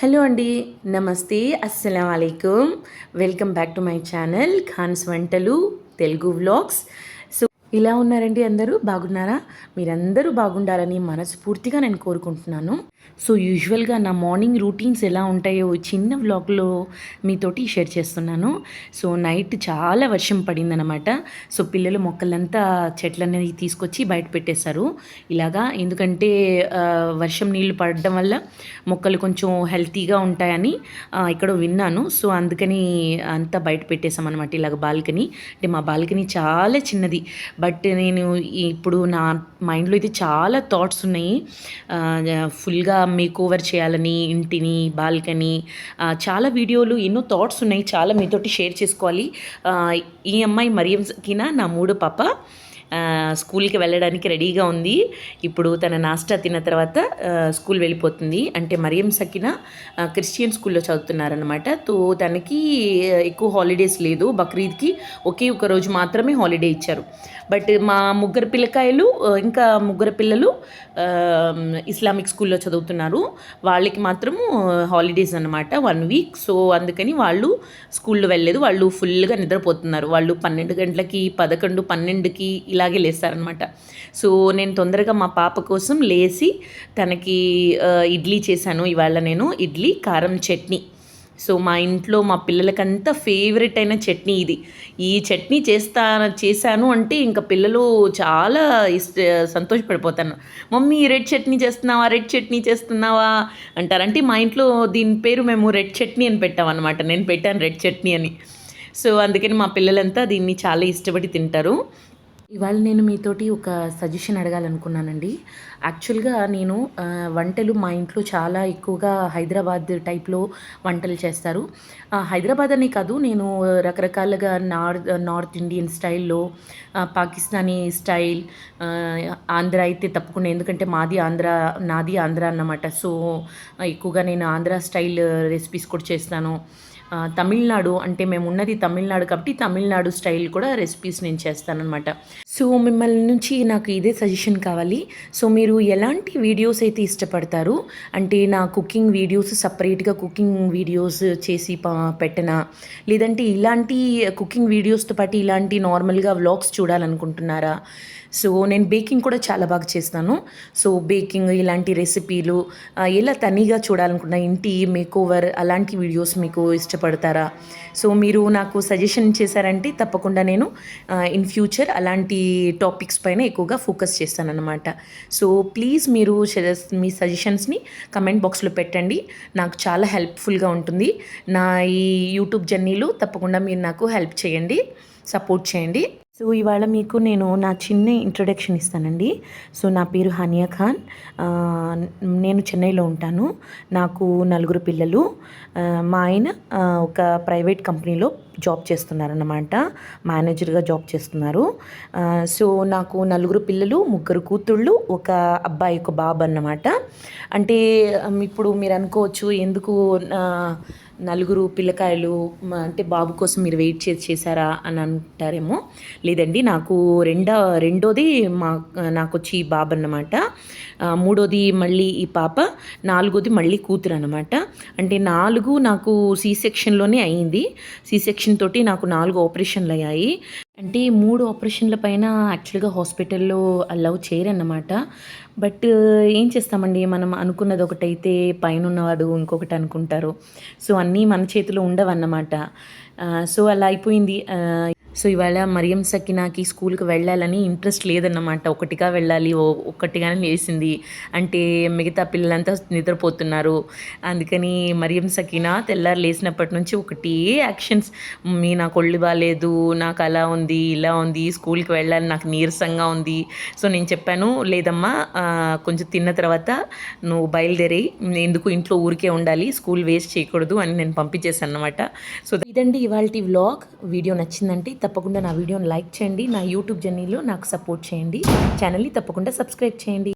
Hello అండి నమస్తే అస్సలం welcome back to my channel Khan's వంటలు తెలుగు వ్లాగ్స్. ఇలా ఉన్నారండి అందరూ? బాగున్నారా? మీరందరూ బాగుండాలని మనస్ఫూర్తిగా నేను కోరుకుంటున్నాను. సో యూజువల్గా నా మార్నింగ్ రూటీన్స్ ఎలా ఉంటాయో చిన్న వ్లాగ్లో మీతోటి షేర్ చేస్తున్నాను. సో నైట్ చాలా వర్షం పడిందనమాట సో పిల్లలు మొక్కలంతా చెట్లనేది తీసుకొచ్చి బయట పెట్టేశారు. ఇలాగా ఎందుకంటే వర్షం నీళ్ళు పడడం వల్ల మొక్కలు కొంచెం హెల్తీగా ఉంటాయని ఇక్కడ విన్నాను. సో అందుకని అంతా బయట పెట్టేశామన్నమాట ఇలాగ బాల్కనీ. అంటే మా బాల్కనీ చాలా చిన్నది. బట్ నేను ఇప్పుడు నా మైండ్లో అయితే చాలా థాట్స్ ఉన్నాయి. ఫుల్గా మేక్ ఓవర్ చేయాలని ఇంటిని బాల్కనీ చాలా వీడియోలు ఎన్నో థాట్స్ ఉన్నాయి. చాలా మీతోటి షేర్ చేసుకోవాలి. ఈ అమ్మాయి మరియంకిన నా మూడు పాప. స్కూల్కి వెళ్ళడానికి రెడీగా ఉంది. ఇప్పుడు తన నాస్టా తిన్న తర్వాత స్కూల్ వెళ్ళిపోతుంది. అంటే మరియం సకిన క్రిస్టియన్ స్కూల్లో చదువుతున్నారనమాట తో తనకి ఎక్కువ హాలిడేస్ లేదు. బక్రీద్కి ఒకే ఒక రోజు మాత్రమే హాలిడే ఇచ్చారు. బట్ మా ముగ్గురు పిల్లకాయలు ఇంకా ముగ్గురు పిల్లలు ఇస్లామిక్ స్కూల్లో చదువుతున్నారు. వాళ్ళకి మాత్రము హాలిడేస్ అనమాట వన్ వీక్. సో అందుకని వాళ్ళు స్కూల్లో వెళ్ళలేదు. వాళ్ళు ఫుల్గా నిద్రపోతున్నారు. వాళ్ళు పన్నెండు గంటలకి పదకొండు పన్నెండుకి ఇలాగే లేస్తారనమాట. సో నేను తొందరగా మా పాప కోసం లేచి తనకి ఇడ్లీ చేశాను. ఇవాళ నేను ఇడ్లీ కారం చట్నీ. సో మా ఇంట్లో మా పిల్లలకంతా ఫేవరెట్ అయిన చట్నీ ఇది. ఈ చట్నీ చేస్తా చేశాను అంటే ఇంకా పిల్లలు చాలా ఇష్ట సంతోషపడిపోతాను మమ్మీ రెడ్ చట్నీ చేస్తున్నావా? రెడ్ చట్నీ చేస్తున్నావా? అంటారు. అంటే మా ఇంట్లో దీని పేరు మేము రెడ్ చట్నీ అని పెట్టామన్నమాట. నేను పెట్టాను రెడ్ చట్నీ అని. సో అందుకని మా పిల్లలంతా దీన్ని చాలా ఇష్టపడి తింటారు. ఇవాళ నేను మీతోటి ఒక సజెషన్ అడగాలనుకున్నానండి. యాక్చువల్గా నేను వంటలు మా ఇంట్లో చాలా ఎక్కువగా హైదరాబాద్ టైప్లో వంటలు చేస్తారు. హైదరాబాద్ అనే కాదు నేను రకరకాలుగా నార్త్ నార్త్ ఇండియన్ స్టైల్లో పాకిస్తానీ స్టైల్ ఆంధ్ర అయితే తప్పకుండా ఎందుకంటే మాది ఆంధ్ర నాది ఆంధ్ర అన్నమాట. సో ఎక్కువగా నేను ఆంధ్ర స్టైల్ రెసిపీస్ కూడా చేస్తాను. తమిళనాడు అంటే మేము ఉన్నది తమిళనాడు కాబట్టి తమిళనాడు స్టైల్ కూడా రెసిపీస్ నేను చేస్తానన్నమాట. సో మిమ్మల్ని నుంచి నాకు ఇదే సజెషన్ కావాలి. సో మీరు ఎలాంటి వీడియోస్ అయితే ఇష్టపడతారు? అంటే నా కుకింగ్ వీడియోస్ సపరేట్గా కుకింగ్ వీడియోస్ చేసి పెట్టనా? లేదంటే ఇలాంటి కుకింగ్ వీడియోస్తో పాటు ఇలాంటి నార్మల్గా వ్లాగ్స్ చూడాలనుకుంటున్నారా? సో నేను బేకింగ్ కూడా చాలా బాగా చేస్తాను. సో బేకింగ్ ఇలాంటి రెసిపీలు ఎలా తనీగా చూడాలనుకున్నా ఇంటి మేకోవర్ అలాంటి వీడియోస్ మీకు ఇష్టపడతారా? సో మీరు నాకు సజెషన్ చేశారంటే తప్పకుండా నేను ఇన్ ఫ్యూచర్ అలాంటి టాపిక్స్ పైన ఎక్కువగా ఫోకస్ చేస్తానన్నమాట. సో ప్లీజ్ మీరు మీ సజెషన్స్ని కమెంట్ బాక్స్లో పెట్టండి. నాకు చాలా హెల్ప్ఫుల్గా ఉంటుంది. నా ఈ యూట్యూబ్ జర్నీలో తప్పకుండా మీరు నాకు హెల్ప్ చేయండి. సపోర్ట్ చేయండి. సో ఇవాళ మీకు నేను నా చిన్న ఇంట్రొడక్షన్ ఇస్తానండి. సో నా పేరు హానియా ఖాన్. నేను చెన్నైలో ఉంటాను. నాకు నలుగురు పిల్లలు. మా ఆయన ఒక ప్రైవేట్ కంపెనీలో జాబ్ చేస్తున్నారన్నమాట. మేనేజర్గా జాబ్ చేస్తున్నారు. సో నాకు నలుగురు పిల్లలు ముగ్గురు కూతుళ్ళు ఒక అబ్బాయి ఒక బాబు అన్నమాట. అంటే ఇప్పుడు మీరు అనుకోవచ్చు ఎందుకు నలుగురు పిల్లకాయలు అంటే బాబు కోసం మీరు వెయిట్ చేసి చేశారా అని అంటారేమో. లేదండి నాకు రెండో రెండోది మా నాకు వచ్చి బాబు అన్నమాట. మూడోది మళ్ళీ ఈ పాప నాలుగోది మళ్ళీ కూతురు అనమాట అంటే నాలుగు నాకు సి సెక్షన్లోనే అయింది. సి సెక్షన్ తోటి నాకు నాలుగు ఆపరేషన్లు అయ్యాయి అంటే ఈ మూడు ఆపరేషన్ల పైన యాక్చువల్గా హాస్పిటల్లో అలౌ చేయరన్నమాట. బట్ ఏం చేస్తామండి? మనం అనుకున్నది ఒకటైతే పైన ఉన్నవాడు ఇంకొకటి అనుకుంటారు. సో అన్నీ మన చేతిలో ఉండవన్నమాట. సో అలా అయిపోయింది. సో ఇవాళ మరియం సకినాకి స్కూల్కి వెళ్ళాలని ఇంట్రెస్ట్ లేదన్నమాట. ఒకటిగా వెళ్ళాలి ఓ- ఒక్కటిగానే లేచింది. అంటే మిగతా పిల్లలంతా నిద్రపోతున్నారు. అందుకని మరియం సకినా తెల్లారు లేచినప్పటి నుంచి ఒకటి యాక్షన్స్. మీ నాకు ఒళ్ళు బాగాలేదు నాకు అలా ఉంది ఇలా ఉంది స్కూల్కి వెళ్ళాలి నాకు నీరసంగా ఉంది. సో నేను చెప్పాను లేదమ్మా కొంచెం తిన్న తర్వాత నువ్వు బయలుదేరి ఎందుకు ఇంట్లో ఊరికే ఉండాలి స్కూల్ వేస్ట్ చేయకూడదు అని నేను పంపించేసాను అనమాట సో ఇదండి ఇవాళ వ్లాగ్. వీడియో నచ్చిందంటే తప్పకుండా నా వీడియోని లైక్ చేయండి నా యూట్యూబ్ జర్నీలో నాకు సపోర్ట్ చేయండి ఛానల్ని తప్పకుండా సబ్స్క్రైబ్ చేయండి.